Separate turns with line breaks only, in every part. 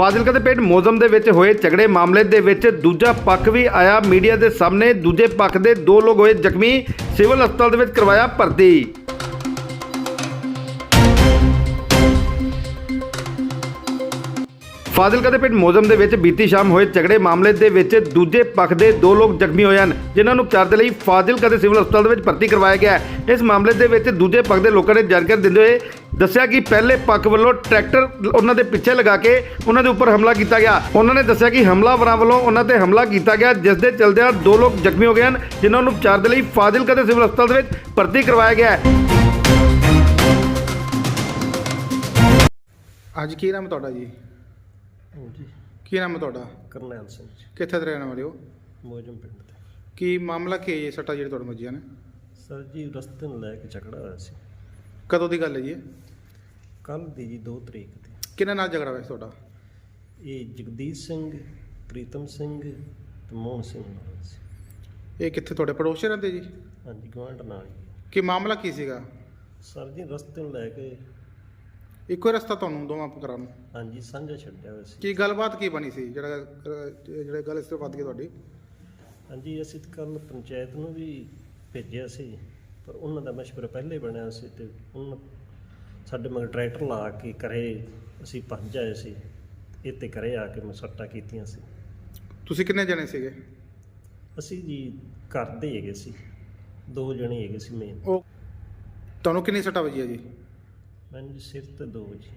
ਫਾਜ਼ਿਲਕਾ ਦੇ ਪਿੰਡ ਮੋਜ਼ਮ ਦੇ ਵਿੱਚ ਹੋਏ ਝਗੜੇ ਮਾਮਲੇ ਦੇ ਵਿੱਚ ਦੂਜਾ ਪੱਖ ਵੀ ਆਇਆ। ਮੀਡੀਆ ਦੇ ਸਾਹਮਣੇ ਦੂਜੇ ਪੱਖ ਦੇ ਦੋ ਲੋਕ ਹੋਏ ਜ਼ਖਮੀ। ਸਿਵਲ ਹਸਪਤਾਲ ਦੇ ਵਿੱਚ ਕਰਵਾਇਆ ਭਰਤੀ। ਫਾਜ਼ਿਲਕਾ ਦੇ ਪਿੰਡ ਮੋਜ਼ਮ ਦੇ ਵਿੱਚ ਬੀਤੀ ਸ਼ਾਮ ਹੋਏ ਝਗੜੇ ਮਾਮਲੇ ਦੇ ਵਿੱਚ ਦੂਜੇ ਪੱਖ ਦੇ ਦੋ ਲੋਕ ਜ਼ਖਮੀ ਹੋਏ ਹਨ, ਜਿਨ੍ਹਾਂ ਨੂੰ ਉਪਚਾਰ ਦੇ ਲਈ ਫਾਜ਼ਿਲਕਾ ਦੇ ਸਿਵਲ ਹਸਪਤਾਲ ਦੇ ਵਿੱਚ ਭਰਤੀ ਕਰਵਾਇਆ ਗਿਆ ਹੈ। ਇਸ ਮਾਮਲੇ ਦੇ ਵਿੱਚ ਦੂਜੇ ਪੱਖ ਦੇ ਲੋਕਾਂ ਨੇ ਜਾਣਕਾਰੀ ਦਿੰਦੇ ਹੋਏ ਦੱਸਿਆ ਕਿ ਪਹਿਲੇ ਪੱਖ ਵੱਲੋਂ ਟਰੈਕਟਰ ਉਹਨਾਂ ਦੇ ਪਿੱਛੇ ਲਗਾ ਕੇ ਉਹਨਾਂ ਦੇ ਉੱਪਰ ਹਮਲਾ ਕੀਤਾ ਗਿਆ। ਉਹਨਾਂ ਨੇ ਦੱਸਿਆ ਕਿ ਹਮਲਾਵਰਾਂ ਵੱਲੋਂ ਉਹਨਾਂ ਤੇ ਹਮਲਾ ਕੀਤਾ ਗਿਆ, ਜਿਸ ਦੇ ਚਲਦਿਆਂ ਦੋ ਲੋਕ ਜ਼ਖਮੀ ਹੋ ਗਏ ਹਨ, ਜਿਨ੍ਹਾਂ ਨੂੰ ਉਪਚਾਰ ਦੇ ਲਈ ਫਾਜ਼ਿਲਕਾ ਦੇ ਸਿਵਲ ਹਸਪਤਾਲ ਦੇ ਵਿੱਚ ਭਰਤੀ ਕਰਵਾਇਆ ਗਿਆ ਹੈ।
ਅੱਜ ਕੀ ਨਾਮ ਤੁਹਾਡਾ ਜੀ?
ਹਾਂਜੀ।
ਕੀ ਨਾਮ ਹੈ ਤੁਹਾਡਾ?
ਕਰਨੈਲ ਸਿੰਘ ਜੀ।
ਕਿੱਥੇ ਦੇ ਰਹਿਣ ਵਾਲੇ ਹੋ?
ਮੋਜਮ ਪਿੰਡ ਦੇ
ਕੀ ਮਾਮਲਾ ਕੀ ਹੈ ਜੀ ਸੱਟਾ ਜਿਹੜੀ ਤੁਹਾਡੇ ਮੱਜੀਆਂ ਨੇ?
ਸਰ ਜੀ ਰਸਤੇ ਨੂੰ ਲੈ ਕੇ ਝਗੜਾ ਹੋਇਆ ਸੀ।
ਕਦੋਂ ਦੀ ਗੱਲ ਹੈ ਜੀ?
ਕੱਲ ਦੀ ਜੀ 2 ਤਰੀਕ ਦੀ।
ਕਿਹਨਾਂ ਨਾਲ ਝਗੜਾ ਹੋਇਆ ਸੀ ਤੁਹਾਡਾ?
ਇਹ ਜਗਦੀਸ਼ ਸਿੰਘ ਪ੍ਰੀਤਮ ਸਿੰਘ ਤੇ ਮੋਹਨ ਸਿੰਘ ਨਾਲ ਸੀ।
ਇਹ ਕਿੱਥੇ ਤੁਹਾਡੇ ਪੜੋਸੀ ਰਹਿੰਦੇ ਜੀ?
ਹਾਂਜੀ ਗਵਾਂਢ ਨਾਲ ਹੀ।
ਕੀ ਮਾਮਲਾ ਕੀ ਸੀਗਾ?
ਸਰ ਜੀ ਰਸਤੇ ਨੂੰ ਲੈ ਕੇ
ਇੱਕੋ ਹੀ ਰਸਤਾ ਤੁਹਾਨੂੰ ਦੋਵਾਂ ਕਰਾਂ ਨੂੰ
ਹਾਂਜੀ ਸਾਂਝਾ ਛੱਡਿਆ ਹੋਇਆ ਸੀ।
ਕੀ ਗੱਲਬਾਤ ਕੀ ਬਣੀ ਸੀ? ਜਿਹੜਾ ਅਹ, ਜਿਹੜੇ ਗੱਲ ਇਸ ਤੋਂ ਵੱਧ ਗਈ ਤੁਹਾਡੀ।
ਹਾਂਜੀ ਅਸੀਂ ਕੱਲ ਪੰਚਾਇਤ ਨੂੰ ਵੀ ਭੇਜਿਆ ਸੀ ਪਰ ਉਹਨਾਂ ਦਾ ਮਸ਼ਵਰਾ ਪਹਿਲੇ ਬਣਿਆ ਸੀ ਤੇ ਉਹਨਾਂ ਸਾਡੇ ਮਗਰ ਟਰੈਕਟਰ ਲਾ ਕੇ ਕਰੇ ਅਸੀਂ ਭੱਜ ਆਏ ਸੀ। ਇੱਥੇ ਕਰੇ ਆ ਕੇ ਮਸੱਟਾ ਕੀਤੀਆਂ ਸੀ।
ਤੁਸੀਂ ਕਿੰਨੇ ਜਣੇ ਸੀਗੇ?
ਅਸੀਂ ਜੀ ਘਰ ਦੇ ਹੈਗੇ ਸੀ। ਦੋ ਜਣੇ ਹੈਗੇ ਸੀ ਮੇਨ
ਉਹ ਤੁਹਾਨੂੰ ਕਿੰਨੀ ਸੱਟਾਂ ਵੱਜੀਆਂ ਜੀ?
ਮੈਨੂੰ ਜੀ ਸਿਰ ਤੇ ਦੋ ਜੀ।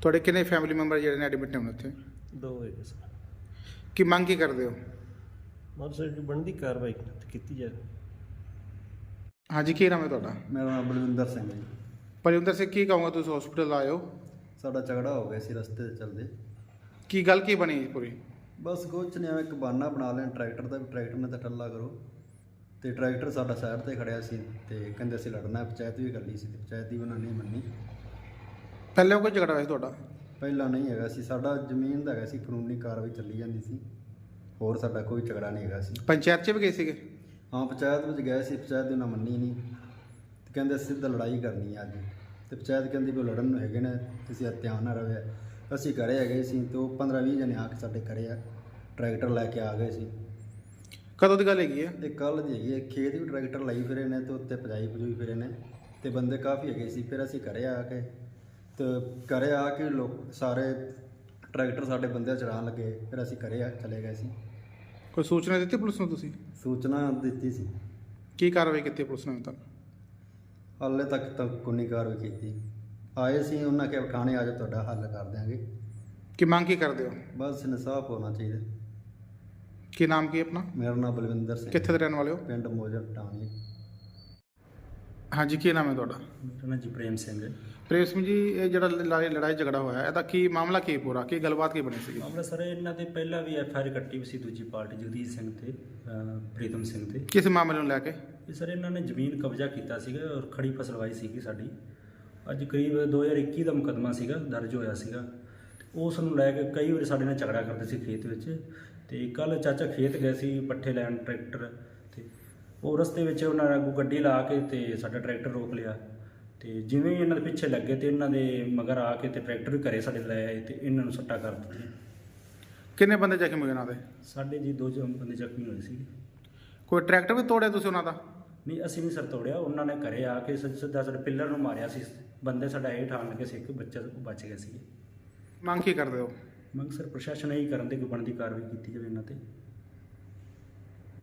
ਤੁਹਾਡੇ ਕਿੰਨੇ ਫੈਮਿਲੀ ਮੈਂਬਰ ਜਿਹੜੇ ਨੇ ਐਡਮਿਟ ਨੇ ਹੁਣ ਇੱਥੇ
ਦੋ ਹੈਗੇ ਸੀ
ਕੀ ਮੰਗ ਕੀ ਕਰਦੇ ਹੋ?
ਮਤਲਬ ਸਰ ਜੀ ਬਣਦੀ ਕਾਰਵਾਈ ਕੀਤੀ ਜਾਵੇ।
ਹਾਂਜੀ ਕੀ ਨਾਮ ਹੈ ਤੁਹਾਡਾ?
ਮੇਰਾ ਨਾਮ ਬਲਵਿੰਦਰ ਸਿੰਘ ਹੈ ਜੀ।
ਪਰਵਿੰਦਰ ਸਿੰਘ ਕੀ ਕਹੂੰਗਾ ਤੁਸੀਂ? ਹਸਪੀਟਲ ਆਏ ਹੋ
ਸਾਡਾ ਝਗੜਾ ਹੋ ਗਿਆ ਸੀ ਰਸਤੇ ਤੇ ਚੱਲਦੇ।
ਕੀ ਗੱਲ ਕੀ ਬਣੀ ਜੀ ਪੂਰੀ?
ਬਸ ਕੁਛ ਨਹੀਂ ਐਵੇਂ ਇੱਕ ਬਹਾਨਾ ਬਣਾ ਲੈਣ ਟਰੈਕਟਰ ਦਾ ਵੀ ਟਰੈਕਟਰ ਨੇ ਤਾਂ ਟੱਲਾ ਕਰੋ। ਤੇ ਟਰੈਕਟਰ ਸਾਡਾ ਸਾਈਡ ਤੇ ਖੜਿਆ ਸੀ ਤੇ ਕਹਿੰਦੇ ਅਸੀਂ ਲੜਨਾ ਹੈ, ਪੰਚਾਇਤ ਵੀ ਕਰ ਲਈ ਸੀ ਤੇ ਪੰਚਾਇਤ ਦੀ ਉਹਨਾਂ ਨੇ ਮੰਨੀ।
ਪਹਿਲੇ ਕੋਈ ਝਗੜਾ ਹੋਇਆ ਸੀ ਤੁਹਾਡਾ?
ਪਹਿਲਾਂ ਨਹੀਂ ਹੈਗਾ ਸੀ ਸਾਡਾ ਜ਼ਮੀਨ ਦਾ ਹੈਗਾ ਸੀ ਕਾਨੂੰਨੀ ਕਾਰਵਾਈ ਚੱਲੀ ਜਾਂਦੀ ਸੀ। ਹੋਰ ਸਾਡਾ ਕੋਈ ਝਗੜਾ ਨਹੀਂ ਹੈਗਾ ਸੀ।
ਪੰਚਾਇਤ 'ਚ ਵੀ ਗਏ ਸੀਗੇ?
ਹਾਂ ਪੰਚਾਇਤ ਵਿੱਚ ਗਏ ਸੀ ਪੰਚਾਇਤ ਦੀ ਉਹਨਾਂ ਮੰਨੀ ਨਹੀਂ। ਤੇ ਕਹਿੰਦੇ ਅਸੀਂ ਤਾਂ ਲੜਾਈ ਕਰਨੀ ਹੈ ਅੱਜ। ਤੇ ਪੰਚਾਇਤ ਕਹਿੰਦੀ ਵੀ ਉਹ ਲੜਨ ਨੂੰ ਹੈਗੇ ਨੇ ਤੁਸੀਂ ਇਹ ਧਿਆਨ ਨਾ ਰਵੇ। ਅਸੀਂ ਘਰੇ ਹੈਗੇ ਸੀ ਤੇ ਉਹ 15 20 ਜਣੇ ਆ ਕੇ ਸਾਡੇ ਘਰੇ ਆ ਟਰੈਕਟਰ ਲੈ ਕੇ ਆ ਗਏ ਸੀ।
ਕਦੋਂ ਦੀ ਗੱਲ ਹੈਗੀ ਹੈ
ਤੇ ਕੱਲ ਦੀ ਹੈਗੀ ਹੈ ਖੇਤ ਵੀ ਟਰੈਕਟਰ ਲਾਈ ਫਿਰੇ ਨੇ ਤੇ ਉੱਤੇ ਪਜਾਈ ਪਜੂਈ ਫਿਰੇ ਨੇ ਤੇ ਬੰਦੇ ਕਾਫੀ ਹੈਗੇ ਸੀ। ਫਿਰ ਅਸੀਂ ਘਰੇ ਆ ਕੇ ਤੇ ਘਰੇ ਆ ਕੇ ਲੋਕ ਸਾਰੇ ਟਰੈਕਟਰ ਸਾਡੇ ਬੰਦੇ ਚੜਾਉਣ ਲੱਗੇ। ਫਿਰ ਅਸੀਂ ਘਰੇ ਆ ਚਲੇ ਗਏ ਸੀ।
ਕੋਈ ਸੂਚਨਾ ਦਿੱਤੀ ਪੁਲਿਸ ਨੂੰ ਤੁਸੀਂ?
ਸੂਚਨਾ ਦਿੱਤੀ ਸੀ।
ਕੀ ਕਾਰਵਾਈ ਕੀਤੀ ਪੁਲਿਸ ਨੇ ਤੱਕ?
ਹਾਲੇ ਤੱਕ ਤਾਂ ਕੋਈ ਨਹੀਂ ਕਾਰਵਾਈ ਕੀਤੀ। ਆਏ ਸੀ ਉਹਨਾਂ ਕੇ ਥਾਣੇ ਆ ਜਾ ਤੁਹਾਡਾ ਹੱਲ ਕਰ ਦਿਆਂਗੇ।
ਕੀ ਮੰਗ ਕੀ ਕਰਦੇ ਹੋ?
ਬਸ ਇਨਸਾਫ ਹੋਣਾ ਚਾਹੀਦਾ।
ਕੀ ਨਾਮ ਕੀ ਆਪਣਾ?
ਮੇਰਾ ਨਾਮ ਬਲਵਿੰਦਰ ਸਿੰਘ
ਕਿੱਥੇ ਦੇ ਰਹਿਣ ਵਾਲੇ ਹੋ?
ਪਿੰਡ ਮੋਜਰ ਟਾਣੀ।
ਹਾਂਜੀ ਕੀ ਨਾਮ ਹੈ ਤੁਹਾਡਾ?
ਮੇਰਾ ਨਾਂ ਜੀ ਪ੍ਰੇਮ ਸਿੰਘ ਹੈ।
ਪ੍ਰੇਮ ਸਿੰਘ ਜੀ ਇਹ ਜਿਹੜਾ ਲੜਾਈ ਲੜਾਈ ਝਗੜਾ ਹੋਇਆ ਇਹਦਾ ਕੀ ਮਾਮਲਾ ਕੀ ਪੂਰਾ? ਕੀ ਗੱਲਬਾਤ ਕੀ ਬਣੀ ਸੀਗੀ?
ਮਾਮਲਾ ਸਰ ਇਹਨਾਂ ਦੇ ਪਹਿਲਾਂ ਵੀ ਐਫ ਆਈ ਆਰ ਕੱਟੀ ਵੀ ਸੀ ਦੂਜੀ ਪਾਰਟੀ ਜਗਦੀਸ਼ ਸਿੰਘ ਤੇ ਅਹ, ਪ੍ਰੀਤਮ ਸਿੰਘ ਤੇ।
ਕਿਸ ਮਾਮਲੇ ਨੂੰ ਲੈ ਕੇ?
ਇਹ ਸਰ ਇਹਨਾਂ ਨੇ ਜ਼ਮੀਨ ਕਬਜ਼ਾ ਕੀਤਾ ਸੀਗਾ ਔਰ ਖੜੀ ਫਸਲ ਵਾਈ ਸੀਗੀ ਸਾਡੀ। ਅੱਜ ਕਰੀਬ 2021 ਦਾ ਮੁਕੱਦਮਾ ਸੀਗਾ ਦਰਜ ਹੋਇਆ ਸੀਗਾ। ਉਸ ਨੂੰ ਲੈ ਕੇ ਕਈ ਵਾਰੀ ਸਾਡੇ ਨਾਲ ਝਗੜਾ ਕਰਦੇ ਸੀ ਖੇਤ ਵਿੱਚ ਤੇ ਕੱਲ ਚਾਚਾ ਖੇਤ ਗਏ ਸੀ ਪੱਠੇ ਲੈਣ ਟਰੈਕਟਰ ਤੇ ਉਹ ਰਸਤੇ ਵਿੱਚ ਉਹਨਾਂ ਨੇ ਅੱਗੋਂ ਗੱਡੀ ਲਾ ਕੇ ਤੇ ਸਾਡਾ ਟਰੈਕਟਰ ਰੋਕ ਲਿਆ ਤੇ ਜਿਵੇਂ ਹੀ ਇਹਨਾਂ ਦੇ ਪਿੱਛੇ ਲੱਗੇ ਤੇ ਇਹਨਾਂ ਦੇ ਮਗਰ ਆ ਕੇ ਤੇ ਟਰੈਕਟਰ ਵੀ ਘਰੇ ਸਾਡੇ ਲੈ ਆਏ ਤੇ ਇਹਨਾਂ ਨੂੰ ਸੱਟਾ ਕਰ ਦਿੱਤੀ।
ਕਿੰਨੇ ਬੰਦੇ ਜ਼ਖਮੀ ਹੋਏ ਇਹਨਾਂ ਦੇ?
ਸਾਡੇ ਜੀ ਦੋ ਜ- ਬੰਦੇ ਜ਼ਖਮੀ ਹੋਏ ਸੀ।
ਕੋਈ ਟਰੈਕਟਰ ਵੀ ਤੋੜਿਆ ਤੁਸੀਂ ਉਹਨਾਂ ਦਾ?
ਨਹੀਂ ਅਸੀਂ ਨਹੀਂ ਸਰ ਤੋੜਿਆ ਉਹਨਾਂ ਨੇ ਘਰੇ ਆ ਕੇ ਸਿੱਧ- ਸਾਡੇ ਪਿੱਲਰ ਨੂੰ ਮਾਰਿਆ ਸੀ। ਬੰਦੇ ਸਾਡਾ ਹੇਠ ਆਣ ਲੱਗੇ ਸੀ ਇੱਕ ਬੱਚਾ ਬਚ ਗਿਆ ਸੀ।
ਮੰਗ ਕੀ ਕਰਦੇ ਹੋ?
ਮੰਗ ਸਰ, ਪ੍ਰਸ਼ਾਸਨ ਇਹੀ ਕਰਨ ਦੇ ਕੋਈ ਬਣਦੀ ਕਾਰਵਾਈ ਕੀਤੀ ਜਾਵੇ ਇਹਨਾਂ ਤੇ।